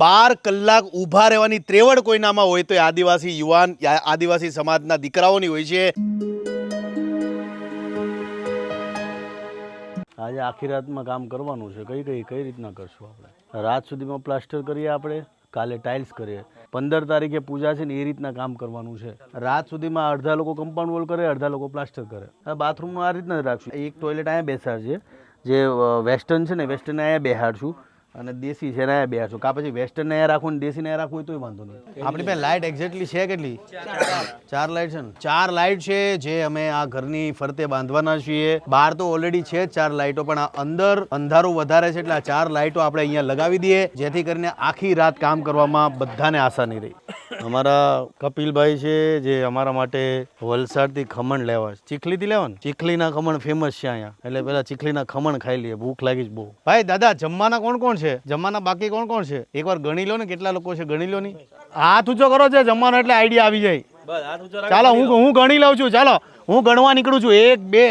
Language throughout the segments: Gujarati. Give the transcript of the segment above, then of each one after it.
બાર કલાક ઊભા રહેવાની ત્રેવડ કોઈનામાં હોય તો એ આદિવાસી યુવાન આદિવાસી સમાજના દીકરાઓની હોય છે. આજે આખી રાતમાં કામ કરવાનું છે. કઈ કઈ કઈ રીતના કરશું આપણે? રાત સુધીમાં પ્લાસ્ટર કરીએ આપણે, કાલે ટાઇલ્સ કરીએ. પંદર તારીખે પૂજા છે ને એ રીતના કામ કરવાનું છે. રાત સુધીમાં અડધા લોકો કમ્પાઉન્ડ વોલ કરે, અડધા લોકો પ્લાસ્ટર કરે. બાથરૂમમાં આ રીતના રાખશું. એક ટોયલેટ અહીંયા બેસાડશે જે વેસ્ટર્ન છે ને વેસ્ટર્ન અહીંયા બેહાડશું અને દેશી છે ને બે છું કા પછી વેસ્ટર્ન અહીંયા રાખવું ને દેશીને અહીંયા રાખવું હોય તોય વાંધો નહીં. આપણી પાસે લાઇટ એક્ઝેક્ટલી છે કેટલી? ચાર લાઇટ છે ને? ચાર લાઇટ છે જે અમે આ ઘરની ફરતે બાંધવાના છીએ. બહાર તો ઓલરેડી છે જ ચાર લાઇટો પણ આ અંદર અંધારું વધારે છે એટલે આ ચાર લાઇટો આપણે અહીંયા લગાવી દઈએ જેથી કરીને આખી રાત કામ કરવામાં બધાને આસાની રહી. અમારા કપિલભાઈ છે જે અમારા માટે વલસાડથી ખમણ લેવા છે. ચીખલીથી લેવા ને? ચીખલીના ખમણ ફેમસ છે અહીંયા. એટલે પેલા ચીખલીના ખમણ ખાઈ લઈએ. ભૂખ લાગી બહુ. ભાઈ દાદા જમવાના કોણ કોણ છે? જમવાના બાકી કોણ કોણ છે? એકવાર ગણી લો ને કેટલા લોકો છે ગણી લો ની. હાથ ઊંચો કરો છે જમવાનો એટલે આઈડિયા આવી જાય. ચાલો હું હું ગણી લઉં છું. ચાલો હું ગણવા નીકળું છું. એક બે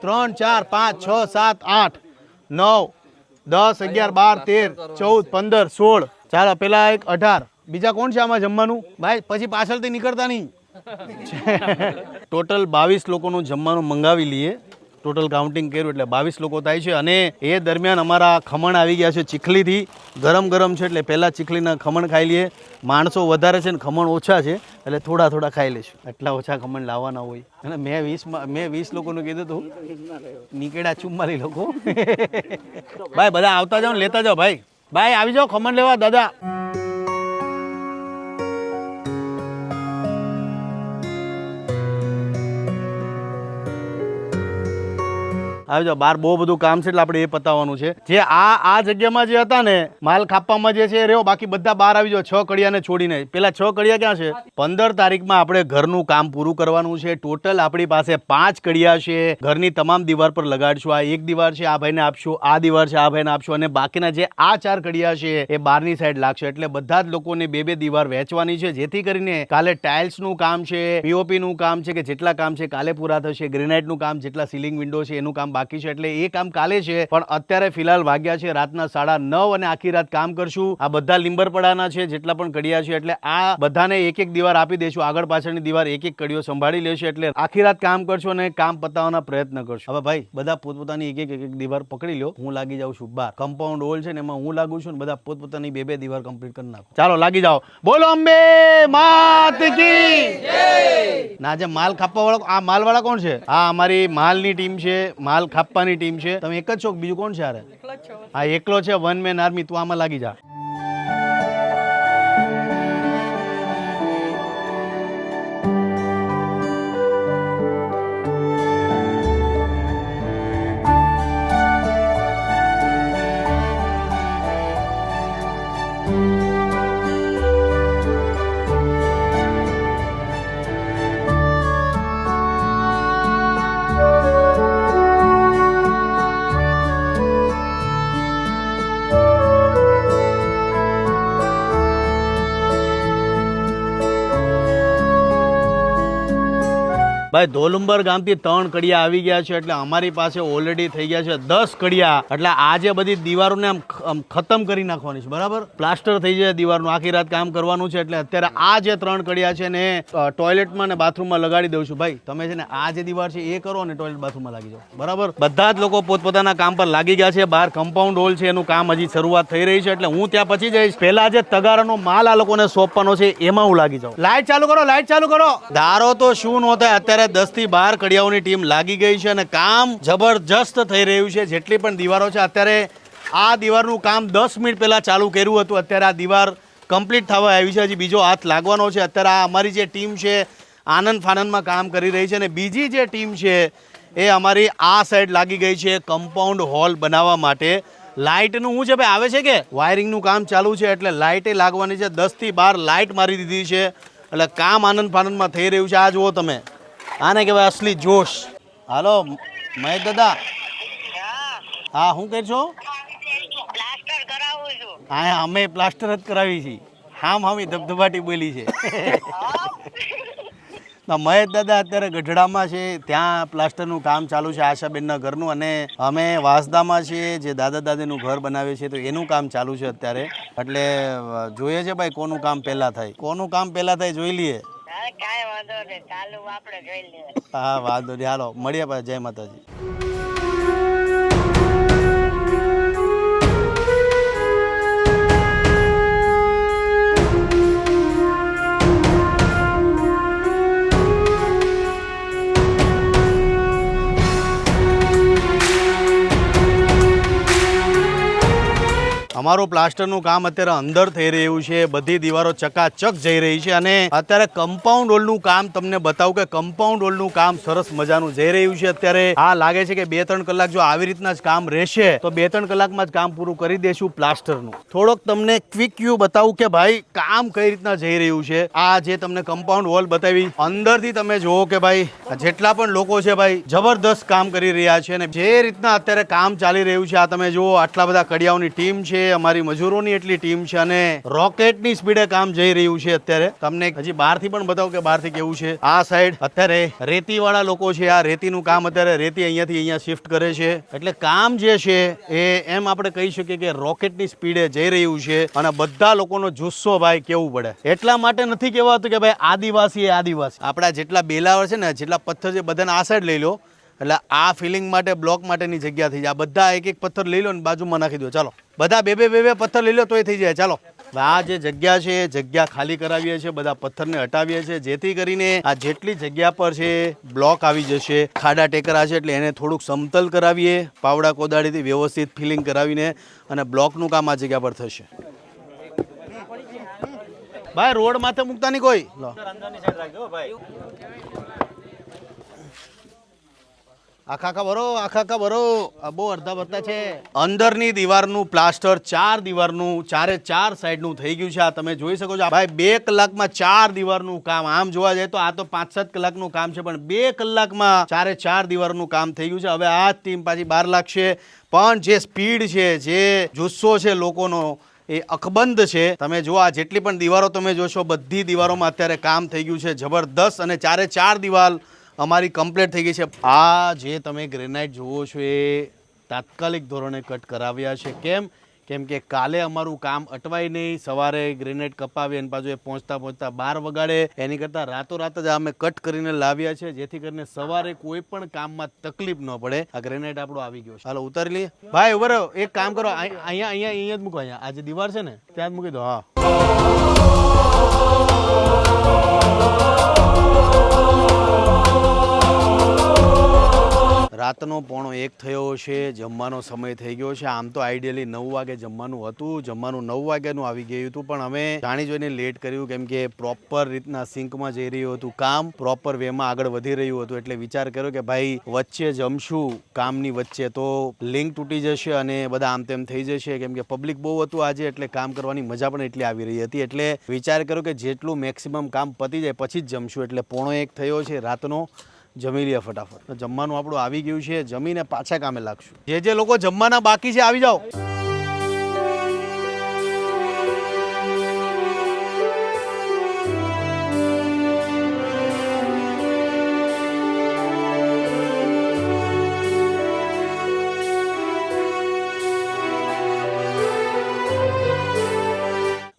ત્રણ ચાર પાંચ છ સાત આઠ નવ દસ અગિયાર બાર તેર ચૌદ પંદર સોળ. ચાલો પેલા એક અઢાર. બીજા કોણ છે આમાં જમવાનું? ભાઈ પછી પાછળથી નીકળતા નહીં. ટોટલ બાવીસ લોકોનું જમવાનું મંગાવી લઈએ. ટોટલ કાઉન્ટિંગ કર્યું એટલે બાવીસ લોકો થાય છે. અને એ દરમિયાન અમારા ખમણ આવી ગયા છે ચીખલીથી. ગરમ ગરમ છે એટલે પહેલાં ચીખલીના ખમણ ખાઈ લઈએ. માણસો વધારે છે ને ખમણ ઓછા છે એટલે થોડા થોડા ખાઈ લઈશું. એટલા ઓછા ખમણ લાવવાના હોય. અને મેં વીસમાં મેં વીસ લોકોનું કીધું હતું. નીકળ્યા ચુમ્માલી લોકો. ભાઈ બધા આવતા જાઓ ને લેતા જાઓ ભાઈ. ભાઈ આવી જાઓ ખમણ લેવા દાદા. આવી જાઓ બાર બહુ બધું કામ છે એટલે આપણે એ પતાવવાનું છે. જે આ આ જગ્યામાં જે હતા ને, માલ ખાપવામાં જે છે એ રહ્યો, બાકી બધા બહાર આવી જાઓ, છ કડિયાને છોડીને. પેલા છ કડિયા ક્યાં છે? પંદર તારીખમાં આપણે ઘરનું કામ પૂરું કરવાનું છે. ટોટલ આપણી પાસે પાંચ કડિયા છે. ઘરની તમામ દીવાર પર લગાડશું. આ એક દીવાર છે, આ ભાઈને આપશું, આ દીવાર છે, આ ભાઈને આપશું અને બાકીના જે આ ચાર કડિયા છે એ બહારની સાઈડ લાગશે. એટલે બધા જ લોકોને બે બે દીવાર વેચવાની છે. જેથી કરીને કાલે ટાઇલ્સનું કામ છે પીઓપી નું કામ છે, કે જેટલા કામ છે કાલે પૂરા થશે ગ્રેનાઇટનું કામ, જેટલા સીલિંગ વિન્ડો છે, એનું કામ બાકી છે એટલે એ કામ કાલે છે. પણ અત્યારે ફિલહાલ વાગ્યા છે રાતના સાડા નવ અને આખી રાત કામ કરશું. આ બધા લીંબરપડાના છે, જેટલા પણ કડિયા છે, એટલે આ બધાને એક એક દીવાર આપી દઈશું. આગળ પાછળની દીવાર એક એક કડીઓ સંભાળી લેશે એટલે આખી રાત કામ કરશો અને કામ પતાવવાના પ્રયત્ન કરશો. હવે ભાઈ, બધા પોતપોતાની એક એક એક દીવાર પકડી લો હું લાગી જાઉં છું બાર. કમ્પાઉન્ડ હોલ છે ને એમાં હું લાગુ છું ને બધા પોતપોતાની બે બે દીવાર કમ્પ્લીટ કરી નાખો. ચાલો, લાગી જાઓ. બોલો, અંબે માત કી ના, જે માલ ખાપવા વાળા આ માલ વાળા કોણ છે? આ અમારી માલની ટીમ છે. માલ ખાપવાની ટીમ છે. તમે એક જ છો બીજું કોણ છે આરે હા એકલો છે. વન મેન આર્મી તું આમાં લાગી જા. ભાઈ, ધોલુંબર ગામથી ત્રણ કડિયા આવી ગયા છે, એટલે અમારી પાસે ઓલરેડી થઈ ગયા છે દસ કડિયા. એટલે આજે બધી દીવારોને આમ ખતમ કરી નાખવાની છે, બરાબર? પ્લાસ્ટર થઈ જાય દીવારનું, આખી રાત કામ કરવાનું છે, એટલે અત્યારે આ જે ત્રણ કડિયા છે ને ટોયલેટમાં ને બાથરૂમમાં લગાડી દઉં છું. ભાઈ, તમે છે ને આ જે દીવાર છે એ કરો અને ટોયલેટ બાથરૂમમાં લાગી જાઓ, બરાબર? બધા જ લોકો પોતપોતાના કામ પર લાગી ગયા છે, બહાર કમ્પાઉન્ડ હોલ છે, એનું કામ હજી શરૂઆત થઈ રહી છે, એટલે હું ત્યાં પછી જઈશ. પહેલા જે તગારાનો માલ આ લોકોને સોંપવાનો છે, એમાં હું લાગી જાઉં. લાઈટ ચાલુ કરો લાઈટ ચાલુ કરો. ધારો તો શું નહોતા થાય દસથી બાર કડિયાઓની ટીમ લાગી ગઈ છે અને કામ જબરજસ્ત થઈ રહ્યું છે. જેટલી પણ દીવારો છે, અત્યારે આ દીવારનું કામ દસ મિનિટ પહેલા ચાલુ કર્યું હતું. અત્યારે આ દીવાર કમ્પ્લીટ થવા આવી છે. હજી બીજો હાથ લાગવાનો છે. અત્યારે આ અમારી જે ટીમ છે, આનંદ ફાનંદમાં કામ કરી રહી છે અને બીજી જે ટીમ છે, એ અમારી આ સાઈડ લાગી ગઈ છે કમ્પાઉન્ડ હોલ બનાવવા માટે. લાઇટનું શું છે ભાઈ, આવે છે કે? વાયરિંગનું કામ ચાલુ છે એટલે લાઇટે લાગવાની છે. દસથી બાર લાઇટ મારી દીધી છે. એટલે કામ આનંદ ફાનંદમાં થઈ રહ્યું છે. આ જુઓ તમે. આને કહેવાય અસલી જોશ. હાલો મહેશ દાદા. હા શું કરશો છો? હા અમે પ્લાસ્ટર જ કરાવી છીએ. હામ હામી ધબધબાટી બોલી છે. મહેશ દાદા અત્યારે ગઢડામાં છે ત્યાં પ્લાસ્ટરનું કામ ચાલુ છે આશાબેનના ઘરનું અને અમે વાંસદામાં છીએ જે દાદા દાદીનું ઘર બનાવીએ છીએ તો એનું કામ ચાલુ છે અત્યારે. એટલે જોઈએ છે ભાઈ કોનું કામ પહેલાં થાય. કોનું કામ પહેલાં થાય જોઈ લઈએ. કાંઈ વાંધો નહીં. ચાલુ આપણે જોઈ લઈએ. હા, વાંધો નહીં. હાલો, મળીએ પછી. જય માતાજી. અમારું પ્લાસ્ટરનું કામ અત્યારે અંદર થઈ રહ્યું છે, બધી દીવારો ચકાચક જઈ રહી છે અને અત્યારે કમ્પાઉન્ડ વોલનું કામ તમને બતાવું કે કમ્પાઉન્ડ વોલનું કામ સરસ મજાનું જઈ રહ્યું છે. અત્યારે આ લાગે છે કે બે ત્રણ કલાક જો આવી રીતના જ કામ રહેશે, તો બે ત્રણ કલાકમાં જ કામ પૂરું કરી દેશું પ્લાસ્ટરનું. થોડોક તમને ક્વિક વ્યૂ બતાવું કે ભાઈ કામ કઈ રીતના જઈ રહ્યું છે. આ જે તમને કમ્પાઉન્ડ વોલ બતાવી, અંદરથી તમે જુઓ કે ભાઈ જેટલા પણ લોકો છે ભાઈ જબરદસ્ત કામ કરી રહ્યા છે અને જે રીતના અત્યારે કામ ચાલી રહ્યું છે, આ તમે જુઓ આટલા બધા કડિયાઓની ટીમ છે અમારી મજૂરોની એટલી ટીમ છે અને રોકેટની સ્પીડે કામ જઈ રહ્યું છે અત્યારે. તમને હજી બહારથી પણ બતાવો કે બહારથી કેવું છે. આ સાઈડ અત્યારે રેતીવાળા લોકો છે, આ રેતીનું કામ અત્યારે રેતી અહીંયાથી અહીંયા શિફ્ટ કરે છે. એટલે કામ જે છે એ એમ આપણે કહી શકીએ કે રોકેટની સ્પીડે જઈ રહ્યું છે અને બધા લોકોનો જુસ્સો ભાઈ કેવું પડે. એટલા માટે નથી કહેવાતું કે ભાઈ આદિવાસી એ આદિવાસી. આપણા જેટલા બેલાવર છે ને, જેટલા પથ્થર છે, બધાને આ સાઈડ લઈ લો. એટલે આ ફિલિંગ માટે બ્લોક માટેની જગ્યા થઈ જાય. આ બધા એક એક પથ્થર લઈ લો ને બાજુમાં નાખી દો. ચાલો. બધા બે બે બે બે પથ્થર લઈ લો તોય થઈ જાય. ચાલો. આ જે જગ્યા છે, એ જગ્યા ખાલી કરાવીએ છીએ. બધા પથ્થરને હટાવીએ છીએ. જેથી કરીને આ જેટલી જગ્યા પર છે બ્લોક આવી જશે. ખાડા ટેકરા છે એટલે એને થોડુંક સમતલ કરાવીએ. પાવડા કોદાળીથી વ્યવસ્થિત ફિલિંગ કરાવીને અને બ્લોકનું કામ આ જગ્યા પર થશે. ભાઈ, રોડ માથે મૂકતા નહીં કોઈ? લો. આખા આખા ભરો, આખા આખા બહુ અડધા ભરતા છે. અંદરની દીવારનું પ્લાસ્ટર, ચાર દીવારનું, ચારે ચાર સાઈડનું થઈ ગયું છે. આ તમે જોઈ શકો છો. ભાઈ બે કલાકમાં ચાર દીવારનું કામ. આમ જોવા જાય તો આ તો પાંચ સાત કલાકનું કામ છે, પણ બે કલાકમાં ચારે ચાર દીવારનું કામ થઈ ગયું છે. હવે આ ટીમ પાછી બહાર લાગશે. પણ જે સ્પીડ છે, જે જુસ્સો છે લોકોનો, એ અકબંધ છે. તમે જો આ જેટલી પણ દીવારો તમે જોશો, બધી દીવારોમાં અત્યારે કામ થઈ ગયું છે. જબરદસ્ત અને ચારે ચાર દિવાલ અમારી કમ્પ્લીટ થઈ ગઈ છે. આ જે તમે ગ્રેનાઇટ જુઓ છો એ તાત્કાલિક ધોરણે કટ કરાવ્યા છે. કેમ? કેમ કે કાલે અમારું કામ અટવાય નહીં. સવારે ગ્રેનાઇટ કપાવી અને પાછું એ પહોંચતા પહોંચતા બાર વગાડે. એની કરતાં રાતોરાત જ અમે કટ કરીને લાવ્યા છે. જેથી કરીને સવારે કોઈ પણ કામમાં તકલીફ ન પડે. આ ગ્રેનાઇટ આપણો આવી ગયો છે. હાલો, ઉતારી લઈએ. ભાઈ, ઊભો એક કામ કરો. અહીં- અહીંયા અહીંયા અહીંયા જ મૂકો. અહીંયા. આ જે છે ને, ત્યાં જ મૂકી દો. હા. રાતનો પોણો એક થયો છે, જમવાનો સમય થઈ ગયો છે. આમ તો આઈડિયલી નવ વાગે જમવાનું હતું, જમવાનું નવ વાગ્યાનું આવી ગયું હતું, પણ અમે જાણી જોઈને લેટ કર્યું કેમ કે પ્રોપર રીતના સિંકમાં જઈ રહ્યું હતું કામ પ્રોપર વેમાં આગળ વધી રહ્યું હતું, એટલે વિચાર કર્યો કે ભાઈ, વચ્ચે જમશું, કામની વચ્ચે તો લિંક તૂટી જશે અને બધા આમ તેમ થઈ જશે, કેમ કે પબ્લિક બહુ હતું આજે, એટલે કામ કરવાની મજા પણ એટલી આવી રહી હતી. એટલે વિચાર કર્યો કે જેટલું મેક્સિમમ કામ પતી જાય, પછી જ જમશું. એટલે પોણો એક થયો છે રાતનો. જમી લઈએ ફટાફટ. જમવાનું આપણું આવી ગયું છે. જમીને પાછા કામે લાગશું. જે જે લોકો જમવાના બાકી છે, આવી જાઓ.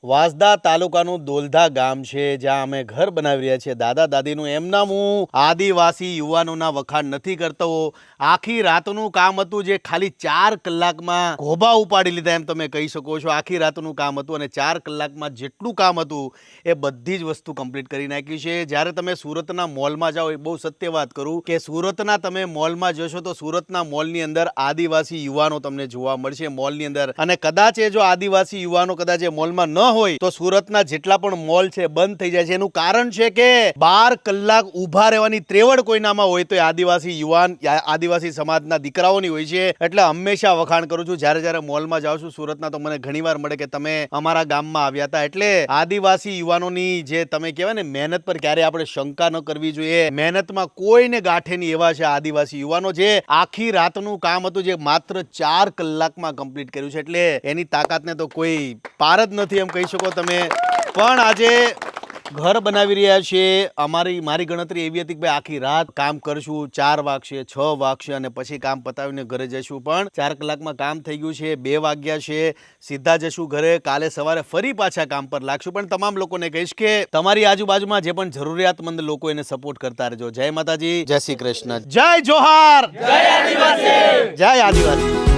વાંસદા તાલુકાનું દોલધા ગામ છે, જ્યાં અમે ઘર બનાવી રહ્યા છીએ. દાદા, દાદીનું એમના હું આદિવાસી યુવાનોના વખાણ નથી કરતો. આખી રાતનું કામ હતું જે ખાલી ચાર કલાકમાં ઘોબા ઉપાડી લીધા એમ તમે કહી શકો છો. આખી રાતનું કામ હતું અને ચાર કલાકમાં જેટલું કામ હતું એ બધી જ વસ્તુ કમ્પ્લીટ કરી નાખી છે. જ્યારે તમે સુરતના મોલમાં જાઓ, એ બહુ સત્ય વાત કરું કે સુરતના તમે મોલમાં જશો તો સુરતના મોલની અંદર આદિવાસી યુવાનો તમને જોવા મળશે મોલની અંદર. અને કદાચ એ જો આદિવાસી યુવાનો કદાચ એ મોલમાં ન હોય તો સુરતના જેટલા પણ મોલ છે, બંધ થઈ જાય છે. એનું કારણ છે કે બાર કલાક ઊભા રહેવાની ત્રેવડ કોઈનામાં હોય તો આદિવાસી યુવાન આદિવાસી સમાજના દીકરાઓની હોય છે. એટલે હંમેશા વખાણ કરું છું. જ્યારે જ્યારે મોલમાં જાઉં છું, સુરતના તો મને ઘણીવાર મળે કે તમે અમારા ગામમાં આવ્યા હતા. એટલે આદિવાસી યુવાનોની જે તમે કહેવાય ને, મહેનત પર ક્યારે આપણે શંકા ન કરવી જોઈએ. મહેનતમાં કોઈને ગાંઠે નહીં એવા છે આદિવાસી યુવાનો જે આખી રાતનું કામ હતું જે માત્ર ચાર કલાકમાં કમ્પ્લીટ કર્યું છે. એટલે એની તાકાતને તો કોઈ પાર જ નથી એમ કહી શકો તમે. પણ આજે ઘર બનાવી રહ્યા છે અમારી મારી ગણતરી એવી હતી કે ભાઈ આખી રાત કામ કરશું ચાર વાગશે છ વાગશે અને પછી કામ પતાવીને ઘરે જઈશું. પણ ચાર કલાકમાં કામ થઈ ગયું છે બે વાગ્યા છે સીધા જશું ઘરે. કાલે સવારે ફરી પાછા કામ પર લાગશું. પણ તમામ લોકોને કહીશ કે તમારી આજુબાજુમાં જે પણ જરૂરિયાતમંદ લોકો એને સપોર્ટ કરતા રહેજો. જય માતાજી. જય શ્રી કૃષ્ણ. જય જોહાર. જય આદિવાસી. જય આદિવાસી.